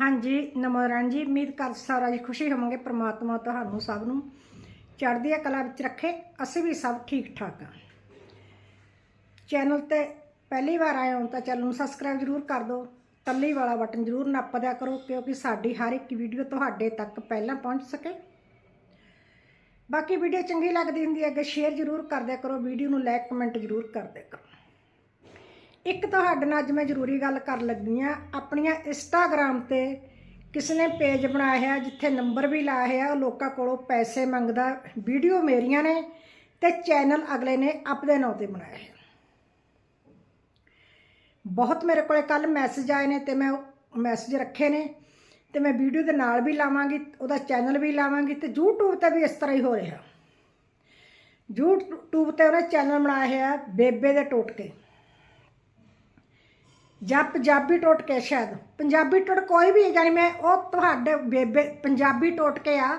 ਹਾਂਜੀ ਨਮੋਰਨ ਜੀ। ਉਮੀਦ ਕਰ ਸਾਰਾ ਜੀ ਖੁਸ਼ੀ ਹੋਵਾਂਗੇ, ਪ੍ਰਮਾਤਮਾ ਤੁਹਾਨੂੰ ਸਭ ਨੂੰ ਚੜ੍ਹਦੀ ਕਲਾ ਵਿੱਚ ਰੱਖੇ। ਅਸੀਂ ਵੀ ਸਭ ਠੀਕ ਠਾਕ ਆ। ਚੈਨਲ ਤੇ ਪਹਿਲੀ ਵਾਰ ਆਏ ਹੋ ਤਾਂ ਚੈਨਲ ਨੂੰ ਸਬਸਕ੍ਰਾਈਬ ਜ਼ਰੂਰ ਕਰ ਦਿਓ। ਤੱਲੀ ਵਾਲਾ ਬਟਨ ਜ਼ਰੂਰ ਨੱਪ ਦਿਆ ਕਰੋ, ਕਿਉਂਕਿ ਸਾਡੀ ਹਰ ਇੱਕ ਵੀਡੀਓ ਤੁਹਾਡੇ ਤੱਕ ਪਹਿਲਾਂ ਪਹੁੰਚ ਸਕੇ। ਬਾਕੀ ਵੀਡੀਓ ਚੰਗੀ ਲੱਗਦੀ ਹੁੰਦੀ ਹੈ, ਅੱਗੇ ਸ਼ੇਅਰ ਜ਼ਰੂਰ ਕਰ ਦਿਆ ਕਰੋ, ਵੀਡੀਓ ਨੂੰ ਲਾਈਕ, ਕਮੈਂਟ ਜ਼ਰੂਰ ਕਰ ਦਿਆ ਕਰੋ। ਇੱਕ ਤੁਹਾਡੇ ਨਾਲ ਅੱਜ ਮੈਂ ਜ਼ਰੂਰੀ ਗੱਲ ਕਰਨ ਲੱਗੀ ਆ, ਆਪਣੀਆਂ ਇੰਸਟਾਗ੍ਰam ਤੇ ਕਿਸੇ ਨੇ ਪੇਜ ਬਣਾਇਆ ਹੈ ਜਿੱਥੇ ਨੰਬਰ ਵੀ ਲਾਇਆ ਹੈ ਉਹ ਲੋਕਾਂ ਕੋਲੋਂ ਪੈਸੇ ਮੰਗਦਾ ਵੀਡੀਓ ਮੇਰੀਆਂ ਨੇ ਤੇ ਚੈਨਲ ਅਗਲੇ ਨੇ ਆਪਦੇ ਨਾਂ ਤੇ ਬਣਾਇਆ ਹੈ ਬਹੁਤ ਮੇਰੇ ਕੋਲੇ ਕੱਲ ਮੈਸੇਜ ਆਏ ਨੇ ਤੇ ਮੈਂ ਮੈਸੇਜ ਰੱਖੇ ਨੇ ਤੇ ਮੈਂ ਵੀਡੀਓ ਦੇ ਨਾਲ ਵੀ ਲਾਵਾਂਗੀ, ਉਹਦਾ ਚੈਨਲ ਵੀ ਲਾਵਾਂਗੀ ਤੇ YouTube ਤੇ ਵੀ ਇਸ ਤਰ੍ਹਾਂ ਹੀ ਹੋ ਰਿਹਾ। YouTube ਤੇ ਉਹਨੇ ਚੈਨਲ ਬਣਾਇਆ ਹੈ ਬੇਬੇ ਦੇ ਟੋਟਕੇ। ਜਾਂ ਪੰਜਾਬੀ ਟੋਟਕੇ ਸ਼ਾਇਦ। ਪੰਜਾਬੀ ਟੋਟ ਕੋਈ ਵੀ ਜਾਨੀ ਮੈਂ ਉਹ ਤੁਹਾਡੇ ਬੇਬੇ ਪੰਜਾਬੀ ਟੋਟਕੇ ਆ,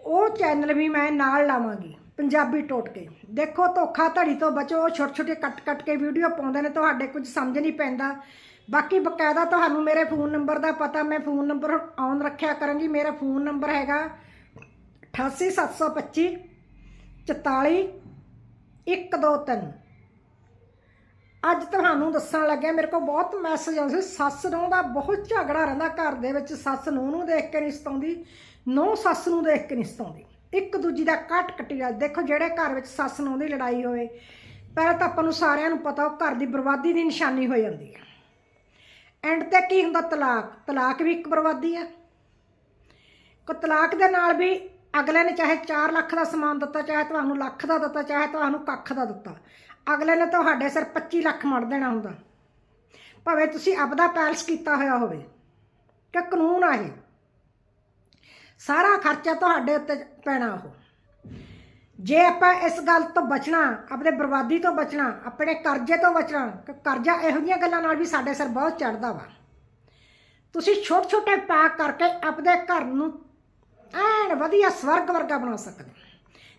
ਉਹ ਚੈਨਲ ਵੀ ਮੈਂ ਨਾਲ ਲਾਵਾਂਗੀ, ਪੰਜਾਬੀ ਟੋਟਕੇ ਦੇਖੋ, ਧੋਖਾ ਧੜੀ ਤੋਂ ਬਚੋ ਉਹ ਛੋਟੇ ਛੋਟੇ ਕੱਟ ਕੱਟ ਕੇ ਵੀਡੀਓ ਪਾਉਂਦੇ ਨੇ, ਤੁਹਾਡੇ ਕੁਝ ਸਮਝ ਨਹੀਂ ਪੈਂਦਾ। ਬਾਕੀ ਬਕਾਇਦਾ ਤੁਹਾਨੂੰ ਮੇਰੇ ਫੋਨ ਨੰਬਰ ਦਾ ਪਤਾ, ਮੈਂ ਫੋਨ ਨੰਬਰ ਆਨ ਰੱਖਿਆ ਕਰਾਂਗੀ, ਮੇਰਾ ਫੋਨ ਨੰਬਰ ਹੈਗਾ 88725 44 123 ਅੱਜ ਤੁਹਾਨੂੰ ਦੱਸਣ ਲੱਗਿਆ, ਮੇਰੇ ਕੋਲ ਬਹੁਤ ਮੈਸੇਜ ਆਉਂਦੇ ਸੀ। ਸੱਸ ਨੂੰ ਦਾ ਬਹੁਤ ਝਗੜਾ ਰਹਿੰਦਾ ਘਰ ਦੇ ਵਿੱਚ। ਸੱਸ ਨੂੰ ਨੂੰ ਦੇਖ ਕੇ ਨਹੀਂ ਸਤਾਉਂਦੀ, ਨੌ ਸੱਸ ਨੂੰ ਦੇਖ ਕੇ ਨਹੀਂ ਸਤਾਉਂਦੀ। ਇੱਕ ਦੂਜੀ ਦਾ ਕੱਟ ਕੱਟੀ ਦੇਖੋ ਜਿਹੜੇ ਘਰ ਵਿੱਚ ਸੱਸ ਨੂੰ ਦੀ ਲੜਾਈ ਹੋਵੇ, ਪਹਿਲਾਂ ਤਾਂ ਆਪਾਂ ਨੂੰ ਸਾਰਿਆਂ ਨੂੰ ਪਤਾ, ਉਹ ਘਰ ਦੀ ਬਰਬਾਦੀ ਦੀ ਨਿਸ਼ਾਨੀ ਹੋ ਜਾਂਦੀ ਹੈ। ਐਂਡ ਤੇ ਕੀ ਹੁੰਦਾ? ਤਲਾਕ। ਤਲਾਕ ਵੀ ਇੱਕ ਬਰਬਾਦੀ ਆ ਕੋ ਤਲਾਕ ਦੇ ਨਾਲ ਵੀ ਅਗਲੇ ਨੇ ਚਾਹੇ 4 ਲੱਖ ਦਾ ਸਮਾਨ ਦਿੱਤਾ, ਚਾਹੇ ਤੁਹਾਨੂੰ ਲੱਖ ਦਾ ਦਿੱਤਾ, ਚਾਹੇ ਤੁਹਾਨੂੰ ਕੱਖ ਦਾ ਦਿੱਤਾ। ਅਗਲੇ ਨੇ ਤੁਹਾਡੇ ਸਿਰ 25 ਲੱਖ ਮੜ ਦੇਣਾ ਹੁੰਦਾ। ਭਾਵੇਂ ਤੁਸੀਂ ਆਪਦਾ ਪੈਲਸ ਕੀਤਾ ਹੋਇਆ ਹੋਵੇ ਕਿ ਕਾਨੂੰਨ ਆ ਇਹ। ਸਾਰਾ ਖਰਚਾ ਤੁਹਾਡੇ ਉੱਤੇ ਪੈਣਾ ਉਹ। ਜੇ ਆਪਾਂ ਇਸ ਗੱਲ ਤੋਂ ਬਚਣਾ ਆਪਣੇ ਬਰਬਾਦੀ ਤੋਂ ਬਚਣਾ, ਆਪਣੇ ਕਰਜ਼ੇ ਤੋਂ ਬਚਣਾ, ਕਿ ਕਰਜ਼ਾ ਇਹੋ ਜਿਹੀਆਂ ਗੱਲਾਂ ਨਾਲ ਵੀ ਸਾਡੇ ਸਿਰ ਬਹੁਤ ਚੜਦਾ ਵਾ। ਤੁਸੀਂ ਛੋਟੇ ਛੋਟੇ ਪੈਕ ਕਰਕੇ ਆਪਣੇ ਘਰ ਨੂੰ ਐਨ ਵਧੀਆ ਸਵਰਗ ਵਰਗਾ ਬਣਾ ਸਕਦੇ ਹੋ।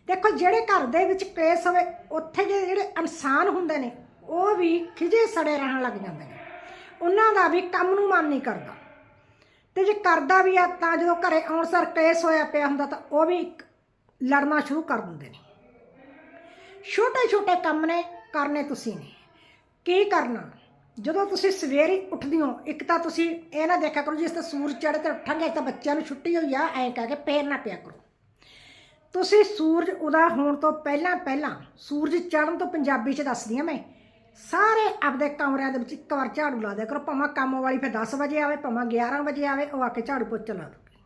ਦੇਖੋ ਜਿਹੜੇ ਘਰ ਦੇ ਵਿੱਚ ਕਲੇਸ਼ ਹੋਵੇ, ਉੱਥੇ ਦੇ ਜਿਹੜੇ ਇਨਸਾਨ ਹੁੰਦੇ ਨੇ, ਉਹ ਵੀ ਖਿਜੇ ਸੜੇ ਰਹਿਣ ਲੱਗ ਜਾਂਦੇ ਨੇ। ਉਹਨਾਂ ਦਾ ਵੀ ਕੰਮ ਨੂੰ ਮਨ ਨਹੀਂ ਕਰਦਾ। ਤੇ ਜੇ ਕਰਦਾ ਵੀ ਆ, ਤਾਂ ਜਦੋਂ ਘਰੇ ਆਉਣ ਸਰ ਕਲੇਸ਼ ਹੋਇਆ ਪਿਆ ਹੁੰਦਾ, ਤਾਂ ਉਹ ਵੀ ਲੜਨਾ ਸ਼ੁਰੂ ਕਰ ਦਿੰਦੇ ਨੇ। ਛੋਟੇ ਛੋਟੇ ਕੰਮ ਨੇ, ਕਰਨੇ ਤੁਸੀਂ ਨੇ। ਕੀ ਕਰਨਾ? ਜਦੋਂ ਤੁਸੀਂ ਸਵੇਰੇ ਉੱਠਦੇ ਹੋ, ਇੱਕ ਤਾਂ ਤੁਸੀਂ ਇਹ ਨਾ ਦੇਖਿਆ ਕਰੋ, ਜਿਸ ਤੇ ਸੂਰਜ ਚੜ੍ਹੇ ਤੇ ਉੱਠਾਂਗੇ ਤਾਂ ਬੱਚਿਆਂ ਨੂੰ ਛੁੱਟੀ ਹੋਈ ਆ, ਐਂ ਕਹਿ ਕੇ ਪੇਰ ਨਾ ਪਿਆ ਕਰੋ। ਤੁਸੀਂ ਸੂਰਜ ਉਦਾ ਹੋਣ ਤੋਂ ਪਹਿਲਾਂ ਪਹਿਲਾਂ ਸੂਰਜ ਚੜ੍ਹਨ ਤੋਂ ਪੰਜਾਬੀ ਚ ਦੱਸਦੀ ਆ ਮੈਂ। ਸਾਰੇ ਆਪਦੇ ਕਮਰਿਆਂ ਦੇ ਵਿੱਚ ਇੱਕ ਵਾਰ ਝਾੜੂ ਲਾ ਦਿਆ ਕਰੋ, ਭਾਵੇਂ ਕੰਮ ਵਾਲੀ ਫਿਰ 10 ਵਜੇ ਆਵੇ, ਭਾਵੇਂ 11 ਵਜੇ ਆਵੇ, ਉਹ ਆ ਕੇ ਝਾੜੂ ਪੋਚਾ ਲਾ ਦੂਗੀ।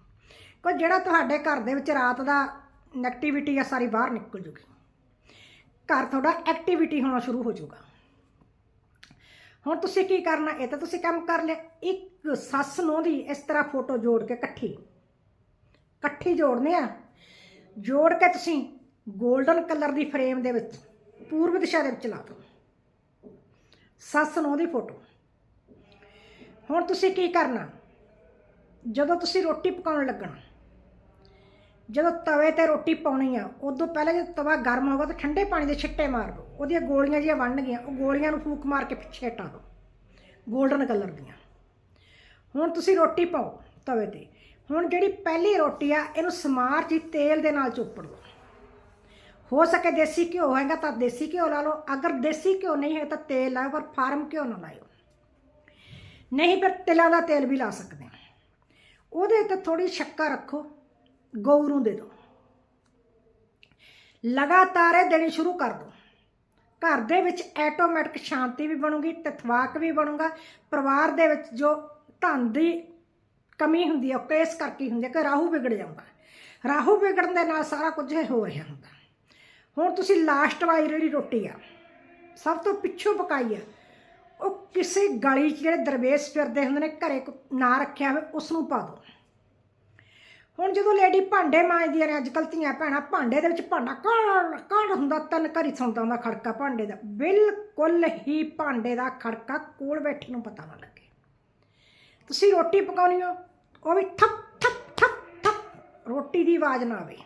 ਕੋਈ ਜਿਹੜਾ ਤੁਹਾਡੇ ਘਰ ਦੇ ਵਿੱਚ ਰਾਤ ਦਾ ਨੈਗੇਟਿਵਿਟੀ ਆ, ਸਾਰੀ ਬਾਹਰ ਨਿਕਲ ਜੂਗੀ। ਘਰ ਤੁਹਾਡਾ ਐਕਟੀਵਿਟੀ ਹੋਣਾ ਸ਼ੁਰੂ ਹੋ ਜਾਊਗਾ ਹੁਣ ਤੁਸੀਂ ਕੀ ਕਰਨਾ, ਇਹ ਤਾਂ ਤੁਸੀਂ ਕੰਮ ਕਰ ਲਿਆ। ਇੱਕ ਸੱਸ ਨੂੰ ਦੀ ਇਸ ਤਰ੍ਹਾਂ ਫੋਟੋ ਜੋੜ ਕੇ ਇਕੱਠੀ। ਇਕੱਠੀ ਜੋੜਨੇ ਆ ਜੋੜ ਕੇ ਤੁਸੀਂ 골ਡਨ ਕਲਰ ਦੀ ਫਰੇਮ ਦੇ ਵਿੱਚ ਪੂਰਬ ਦਿਸ਼ਾ ਦੇ ਵਿੱਚ ਲਾ ਦਿਓ। ਸੱਸ ਨੂੰ ਦੀ ਫੋਟੋ। ਹੁਣ ਤੁਸੀਂ ਕੀ ਕਰਨਾ? ਜਦੋਂ ਤੁਸੀਂ ਰੋਟੀ ਪਕਾਉਣ ਲੱਗਣਾ, ਜਦੋਂ ਤਵੇ ਤੇ ਰੋਟੀ ਪਾਉਣੀ ਆ, ਉਦੋਂ ਪਹਿਲਾਂ ਜਦੋਂ ਤਵਾ ਗਰਮ ਹੋਗਾ ਤਾਂ ਠੰਡੇ ਪਾਣੀ ਦੇ ਛਿੱਟੇ ਮਾਰ ਦਿਓ। ਉਹਦੀਆਂ ਗੋਲੀਆਂ ਜਿਹੀਆਂ ਬਣ ਗਈਆਂ ਉਹ ਗੋਲੀਆਂ ਨੂੰ ਫੂਕ ਮਾਰ ਕੇ ਪਿੱਛੇ ਹਟਾ ਦਿਓ। 골ਡਨ ਕਲਰ ਦੀਆਂ। ਹੁਣ ਤੁਸੀਂ ਰੋਟੀ ਪਾਓ ਤਵੇ ਤੇ। ਹੁਣ ਜਿਹੜੀ ਪਹਿਲੀ ਰੋਟੀ ਆ, ਇਹਨੂੰ ਸਮਾਰ ਜੀ ਤੇਲ ਦੇ ਨਾਲ ਚੋਪੜ ਲਓ ਹੋ ਸਕੇ ਦੇਸੀ ਘਿਓ ਹੈਗਾ ਤਾਂ ਦੇਸੀ ਘਿਓ ਲਾ ਲਓ। ਅਗਰ ਦੇਸੀ ਘਿਓ ਨਹੀਂ ਹੈ ਤਾਂ ਤੇਲ ਲਾਓ, ਪਰ ਫਾਰਮ ਘਿਓ ਨਾ ਲਾਇਓ। ਨਹੀਂ ਫਿਰ ਤਿਲਾਂ ਦਾ ਤੇਲ ਵੀ ਲਾ ਸਕਦੇ ਆ ਉਹਦੇ ਉੱਤੇ ਥੋੜੀ ਸ਼ੱਕਰ ਰੱਖੋ ਗਊ ਨੂੰ ਦੇ ਦਿਓ। ਲਗਾਤਾਰ ਇਹ ਦੇਣੀ ਸ਼ੁਰੂ ਕਰ ਦਿਓ। ਘਰ ਦੇ ਵਿੱਚ ਆਟੋਮੈਟਿਕ ਸ਼ਾਂਤੀ ਵੀ ਬਣੂਗੀ ਤਥਵਾਕ ਵੀ ਬਣੂਗਾ। ਪਰਿਵਾਰ ਦੇ ਵਿੱਚ ਜੋ ਧਨ ਦੀ ਕਮੀ ਹੁੰਦੀ ਹੈ ਉਹ ਕੇਸ ਕਰਕੇ ਹੁੰਦੀ ਹੈ ਕਿ ਰਾਹੂ ਵਿਗੜ ਜਾਂਦਾ ਰਾਹੂ ਵਿਗੜਨ ਦੇ ਨਾਲ ਸਾਰਾ ਕੁਝ ਹੋ ਰਿਹਾ ਹੁੰਦਾ ਹੁਣ ਤੁਸੀਂ ਲਾਸਟ ਵਾਲੀ ਜਿਹੜੀ ਰੋਟੀ ਆ, ਸਭ ਤੋਂ ਪਿੱਛੋਂ ਪਕਾਈ ਆ, ਉਹ ਕਿਸੇ ਗਲੀ 'ਚ ਜਿਹੜੇ ਦਰਵੇਸ਼ ਫਿਰਦੇ ਹੁੰਦੇ ਨੇ, ਘਰੇ ਨਾ ਰੱਖਿਆ ਹੋਵੇ ਉਸ ਨੂੰ ਪਾ ਦਿਓ। ਹੁਣ ਜਦੋਂ ਲੇਡੀ ਭਾਂਡੇ ਮਾਂਜਦੀਆਂ ਨੇ ਅੱਜ ਅੱਜਕੱਲ੍ਹ ਧੀਆਂ ਭੈਣਾਂ ਭਾਂਡੇ ਦੇ ਵਿੱਚ ਭਾਂਡਾ ਕੜ ਕੜ ਹੁੰਦਾ, ਤਿੰਨ ਘਰੀ ਸੌਂਦਾ ਹੁੰਦਾ ਖੜਕਾ ਭਾਂਡੇ ਦਾ। ਬਿਲਕੁਲ ਹੀ ਭਾਂਡੇ ਦਾ ਖੜਕਾ ਕੋਲ ਬੈਠੇ ਨੂੰ ਪਤਾ ਨਾ ਲੱਗੇ। ਤੁਸੀਂ ਰੋਟੀ ਪਕਾਉਣੀ ਹੋ ਉਹ ਵੀ ਠੱਪ ਠੱਪ ਠੱਪ ਠੱਪ, ਰੋਟੀ ਦੀ ਆਵਾਜ਼ ਨਾ ਆਵੇ।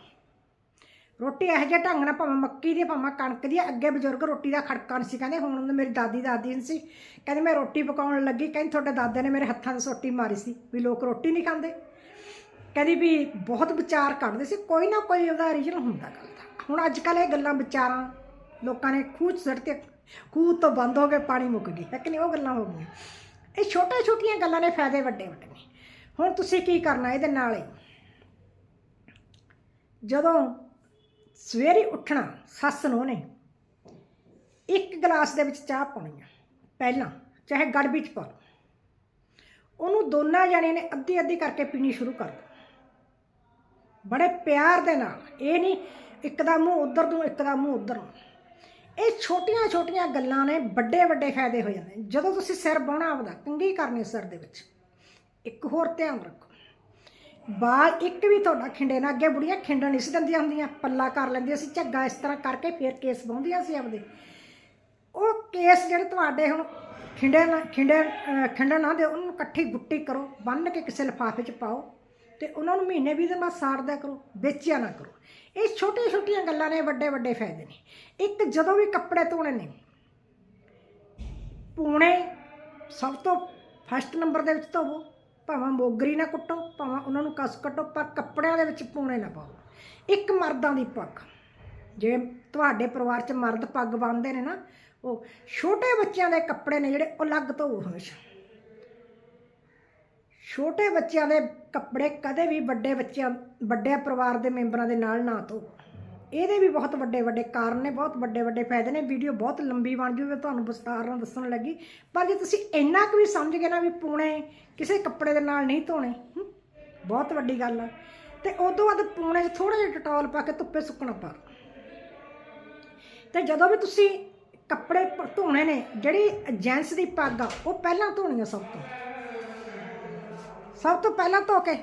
ਰੋਟੀ ਇਹੋ ਜਿਹੇ ਢੰਗ ਨਾਲ ਭਾਵੇਂ ਮੱਕੀ ਦੀ, ਭਾਵੇਂ ਕਣਕ ਦੀ ਅੱਗੇ ਬਜ਼ੁਰਗ ਰੋਟੀ ਦਾ ਖੜਕਾ ਨਹੀਂ ਸੀ, ਕਹਿੰਦੇ ਹੁਣ ਮੇਰੀ ਦਾਦੀ ਦਾਦੀ ਨਹੀਂ ਸੀ। ਕਹਿੰਦੇ ਮੈਂ ਰੋਟੀ ਪਕਾਉਣ ਲੱਗੀ, ਕਹਿੰਦੀ ਤੁਹਾਡੇ ਦਾਦੇ ਨੇ ਮੇਰੇ ਹੱਥਾਂ 'ਤੇ ਸੋਟੀ ਮਾਰੀ ਸੀ ਵੀ ਲੋਕ ਰੋਟੀ ਨਹੀਂ ਖਾਂਦੇ। ਕਹਿੰਦੀ ਵੀ ਬਹੁਤ ਵਿਚਾਰ ਕੱਢਦੇ ਸੀ, ਕੋਈ ਨਾ ਕੋਈ ਉਹਦਾ ਰੀਜਨ ਹੁੰਦਾ ਗੱਲ ਦਾ। ਹੁਣ ਅੱਜ ਕੱਲ ਇਹ ਗੱਲਾਂ ਵਿਚਾਰਾਂ, ਲੋਕਾਂ ਨੇ ਖੂਹ 'ਚ ਸੁੱਟ ਕੇ, ਖੂਹ ਤੋਂ ਬੰਦ ਹੋ ਕੇ ਪਾਣੀ ਮੁੱਕ ਗਈ। ਹੈ ਕਿ ਨਹੀਂ ਉਹ ਗੱਲਾਂ ਹੋ ਗਈਆਂ। ਇਹ ਛੋਟੇ ਛੋਟੀਆਂ ਗੱਲਾਂ ਨੇ ਫਾਇਦੇ ਵੱਡੇ ਵੱਡੇ ਨੇ। ਹੁਣ ਤੁਸੀਂ ਕੀ ਕਰਨਾ ਇਹਦੇ ਨਾਲ ਹੀ? ਜਦੋਂ ਸਵੇਰੇ ਉੱਠਣਾ ਸੱਸ ਨੂੰ ਨੇ ਇੱਕ ਗਲਾਸ ਦੇ ਵਿੱਚ ਚਾਹ ਪਾਉਣੀ ਆ, ਪਹਿਲਾਂ, ਚਾਹੇ ਗੜਬੀ ਚ ਪਾ ਲਓ। ਉਹਨੂੰ ਦੋਨਾਂ ਜਣੇ ਨੇ ਅੱਧੀ ਅੱਧੀ ਕਰਕੇ ਪੀਣੀ ਸ਼ੁਰੂ ਕਰ ਦਿਓ ਬੜੇ ਪਿਆਰ ਦੇ ਨਾਲ, ਇਹ ਨਹੀਂ ਇੱਕ ਦਾ ਮੂੰਹ ਉਧਰ ਨੂੰ, ਇੱਕ ਦਾ ਮੂੰਹ ਉਧਰ ਨੂੰ। ਇਹ ਛੋਟੀਆਂ ਛੋਟੀਆਂ ਗੱਲਾਂ ਨੇ ਵੱਡੇ ਵੱਡੇ ਫਾਇਦੇ ਹੋ ਜਾਂਦੇ ਜਦੋਂ ਤੁਸੀਂ ਸਿਰ ਬਾਉਣਾ ਆਪਦਾ ਕੰਗੀ ਕਰਨੀ ਸਿਰ ਦੇ ਵਿੱਚ। ਇੱਕ ਹੋਰ ਧਿਆਨ ਰੱਖੋ। ਬਾਲ ਇੱਕ ਵੀ ਤੁਹਾਡਾ ਖਿੰਡੇ ਨਾ ਅੱਗੇ ਬੁੜੀਆਂ ਖਿੰਡਣ ਨਹੀਂ ਸੀ ਦਿੰਦੀਆਂ ਹੁੰਦੀਆਂ, ਪੱਲਾ ਕਰ ਲੈਂਦੀਆਂ ਸੀ, ਝੱਗਾ ਇਸ ਤਰ੍ਹਾਂ ਕਰਕੇ ਫਿਰ ਕੇਸ ਬਾਉਂਦੀਆਂ ਸੀ ਆਪਦੇ। ਉਹ ਕੇਸ ਜਿਹੜੇ ਤੁਹਾਡੇ ਹੁਣ ਖਿੰਡੇ ਨਾ, ਖਿੰਡੇ, ਅਹ ਖਿੰਡਣ ਨਾ ਦਿਓ, ਉਹਨੂੰ ਇਕੱਠੀ ਗੁੱਟੀ ਕਰੋ ਬੰਨ ਕੇ ਕਿਸੇ ਲਿਫਾਫੇ 'ਚ ਪਾਓ ਤੇ ਉਹਨਾਂ ਨੂੰ ਮਹੀਨੇ ਵੀਹ ਦੇ ਬਾਅਦ ਸਾੜਦਿਆ ਕਰੋ, ਵੇਚਿਆ ਨਾ ਕਰੋ। ਇਹ ਛੋਟੀਆਂ ਛੋਟੀਆਂ ਗੱਲਾਂ ਨੇ ਵੱਡੇ ਵੱਡੇ ਫਾਇਦੇ ਨੇ। ਇੱਕ ਜਦੋਂ ਵੀ ਕੱਪੜੇ ਧੋਣੇ ਨੇ, ਪੂਣੇ ਸਭ ਤੋਂ ਫਸਟ ਨੰਬਰ ਦੇ ਵਿੱਚ ਧੋਵੋ। ਭਾਵੇਂ ਮੋਗਰੀ ਨਾ ਕੁੱਟੋ, ਭਾਵੇਂ ਉਹਨਾਂ ਨੂੰ ਕਸ ਕੱਟੋ, ਪਰ ਕੱਪੜਿਆਂ ਦੇ ਵਿੱਚ ਪੂਣੇ ਨਾ ਪਾਓ। ਇੱਕ ਮਰਦਾਂ ਦੀ ਪੱਗ। ਜੇ ਤੁਹਾਡੇ ਪਰਿਵਾਰ 'ਚ ਮਰਦ ਪੱਗ ਬੰਨਦੇ ਨੇ ਨਾ, ਉਹ ਛੋਟੇ ਬੱਚਿਆਂ ਦੇ ਕੱਪੜੇ ਨੇ ਜਿਹੜੇ ਅਲੱਗ ਧੋਵੋ ਹਮੇਸ਼ਾ। ਛੋਟੇ ਬੱਚਿਆਂ ਦੇ ਕੱਪੜੇ ਕਦੇ ਵੀ ਵੱਡੇ ਬੱਚਿਆਂ ਵੱਡੇ ਪਰਿਵਾਰ ਦੇ ਮੈਂਬਰਾਂ ਦੇ ਨਾਲ ਨਾ ਧੋਵੋ ਇਹਦੇ ਵੀ ਬਹੁਤ ਵੱਡੇ ਵੱਡੇ ਕਾਰਨ ਨੇ, ਬਹੁਤ ਵੱਡੇ ਵੱਡੇ ਫਾਇਦੇ ਨੇ, ਵੀਡੀਓ ਬਹੁਤ ਲੰਬੀ ਬਣ ਜੂਵੇ ਤੁਹਾਨੂੰ ਵਿਸਤਾਰ ਨਾਲ ਦੱਸਣ ਲੱਗੀ। ਪਰ ਜੇ ਤੁਸੀਂ ਇੰਨਾ ਕੁ ਵੀ ਸਮਝ ਗਏ ਨਾ ਵੀ ਪੂਣੇ ਕਿਸੇ ਕੱਪੜੇ ਦੇ ਨਾਲ ਨਹੀਂ ਧੋਣੇ ਬਹੁਤ ਵੱਡੀ ਗੱਲ ਆ। ਤੇ ਉਦੋਂ ਬਾਅਦ ਪੂਣੇ 'ਚ ਥੋੜਾ ਜਿਹਾ ਡਟੋਲ ਪਾ ਕੇ ਧੁੱਪੇ ਸੁੱਕਣਾ ਪਾ ਦਿਓ। ਤੇ ਜਦੋਂ ਵੀ ਤੁਸੀਂ ਕੱਪੜੇ ਧੋਣੇ ਨੇ, ਜਿਹੜੀ ਜੈਂਟਸ ਦੀ ਪੱਗ ਆ, ਉਹ ਪਹਿਲਾਂ ਧੋਣੀ ਆ ਸਭ ਤੋਂ। ਸਭ ਤੋਂ ਪਹਿਲਾਂ ਧੋ ਕੇ